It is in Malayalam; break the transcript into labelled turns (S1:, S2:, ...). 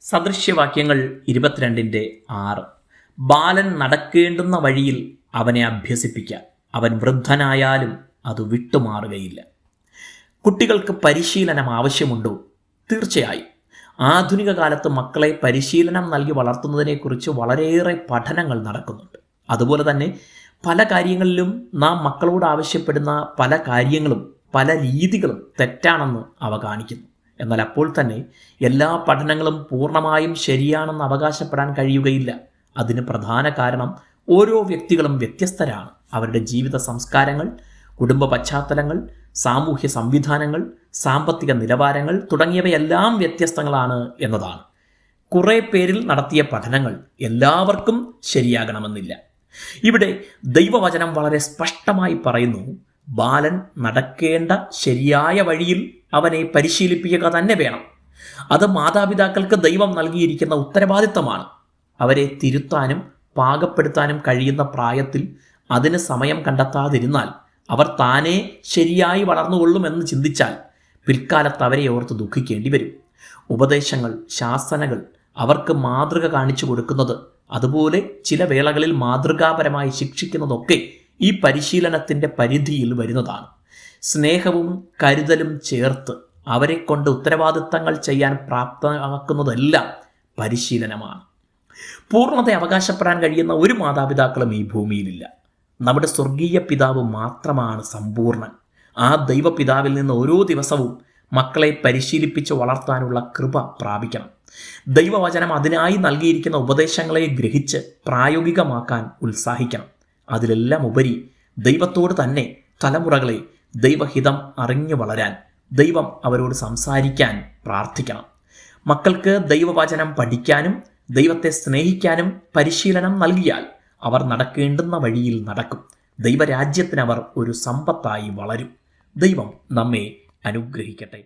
S1: സദൃശ്യവാക്യങ്ങൾ ഇരുപത്തിരണ്ടിന്റെ ആറ്. ബാലൻ നടക്കേണ്ടുന്ന വഴിയിൽ അവനെ അഭ്യസിപ്പിക്കുക അവൻ വൃദ്ധനായാലും അത് വിട്ടുമാറുകയില്ല. കുട്ടികൾക്ക് പരിശീലനം ആവശ്യമുണ്ടോ? തീർച്ചയായും. ആധുനിക കാലത്ത് മക്കളെ പരിശീലനം നൽകി വളർത്തുന്നതിനെക്കുറിച്ച് വളരെയേറെ പഠനങ്ങൾ നടക്കുന്നുണ്ട്. അതുപോലെ തന്നെ പല കാര്യങ്ങളിലും നാം മക്കളോട് ആവശ്യപ്പെടുന്ന പല കാര്യങ്ങളും പല രീതികളും തെറ്റാണെന്ന് അവ കാണിക്കുന്നു. എന്നാൽ അപ്പോൾ തന്നെ എല്ലാ പഠനങ്ങളും പൂർണമായും ശരിയാണെന്ന് അവകാശപ്പെടാൻ കഴിയുകയില്ല. അതിന് പ്രധാന കാരണം ഓരോ വ്യക്തികളും വ്യത്യസ്തരാണ്. അവരുടെ ജീവിത സംസ്കാരങ്ങൾ കുടുംബ പശ്ചാത്തലങ്ങൾ സാമൂഹ്യ സംവിധാനങ്ങൾ സാമ്പത്തിക നിലവാരങ്ങൾ തുടങ്ങിയവയെല്ലാം വ്യത്യസ്തങ്ങളാണ് എന്നതാണ്. കുറേ പേരിൽ നടത്തിയ പഠനങ്ങൾ എല്ലാവർക്കും ശരിയാകണമെന്നില്ല. ഇവിടെ ദൈവവചനം വളരെ സ്പഷ്ടമായി പറയുന്നു ബാലൻ നടക്കേണ്ട ശരിയായ വഴിയിൽ അവനെ പരിശീലിപ്പിക്കുക തന്നെ വേണം. അത് മാതാപിതാക്കൾക്ക് ദൈവം നൽകിയിരിക്കുന്ന ഉത്തരവാദിത്തമാണ്. അവരെ തിരുത്താനും പാകപ്പെടുത്താനും കഴിയുന്ന പ്രായത്തിൽ അതിന് സമയം കണ്ടെത്താതിരുന്നാൽ അവർ താനേ ശരിയായി വളർന്നുകൊള്ളുമെന്ന് ചിന്തിച്ചാൽ പിൽക്കാലത്ത് അവരെ ഓർത്ത് ദുഃഖിക്കേണ്ടി വരും. ഉപദേശങ്ങൾ ശാസനകൾ അവർക്ക് മാതൃക കാണിച്ചു കൊടുക്കുന്നത് അതുപോലെ ചില വേളകളിൽ മാതൃകാപരമായി ശിക്ഷിക്കുന്നതൊക്കെ ഈ പരിശീലനത്തിന്റെ പരിധിയിൽ വരുന്നതാണ്. സ്നേഹവും കരുതലും ചേർത്ത് അവരെ കൊണ്ട് ഉത്തരവാദിത്തങ്ങൾ ചെയ്യാൻ പ്രാപ്തമാക്കുന്നതെല്ലാം പരിശീലനമാണ്. പൂർണത അവകാശപ്പെടാൻ കഴിയുന്ന ഒരു മാതാപിതാക്കളും ഈ ഭൂമിയിലില്ല. നമ്മുടെ സ്വർഗീയ പിതാവ് മാത്രമാണ് സമ്പൂർണൻ. ആ ദൈവപിതാവിൽ നിന്ന് ഓരോ ദിവസവും മക്കളെ പരിശീലിപ്പിച്ച് വളർത്താനുള്ള കൃപ പ്രാപിക്കണം. ദൈവവചനം അതിനായി നൽകിയിരിക്കുന്ന ഉപദേശങ്ങളെ ഗ്രഹിച്ച് പ്രായോഗികമാക്കാൻ ഉത്സാഹിക്കണം. അതിലെല്ലാം ഉപരി ദൈവത്തോട് തന്നെ തലമുറകളെ ദൈവഹിതം അറിഞ്ഞു വളരാൻ ദൈവം അവരോട് സംസാരിക്കാൻ പ്രാർത്ഥിക്കണം. മക്കൾക്ക് ദൈവവചനം പഠിക്കാനും ദൈവത്തെ സ്നേഹിക്കാനും പരിശീലനം നൽകിയാൽ അവർ നടക്കേണ്ടുന്ന വഴിയിൽ നടക്കും. ദൈവരാജ്യത്തിനവർ ഒരു സമ്പത്തായി വളരും. ദൈവം നമ്മെ അനുഗ്രഹിക്കട്ടെ.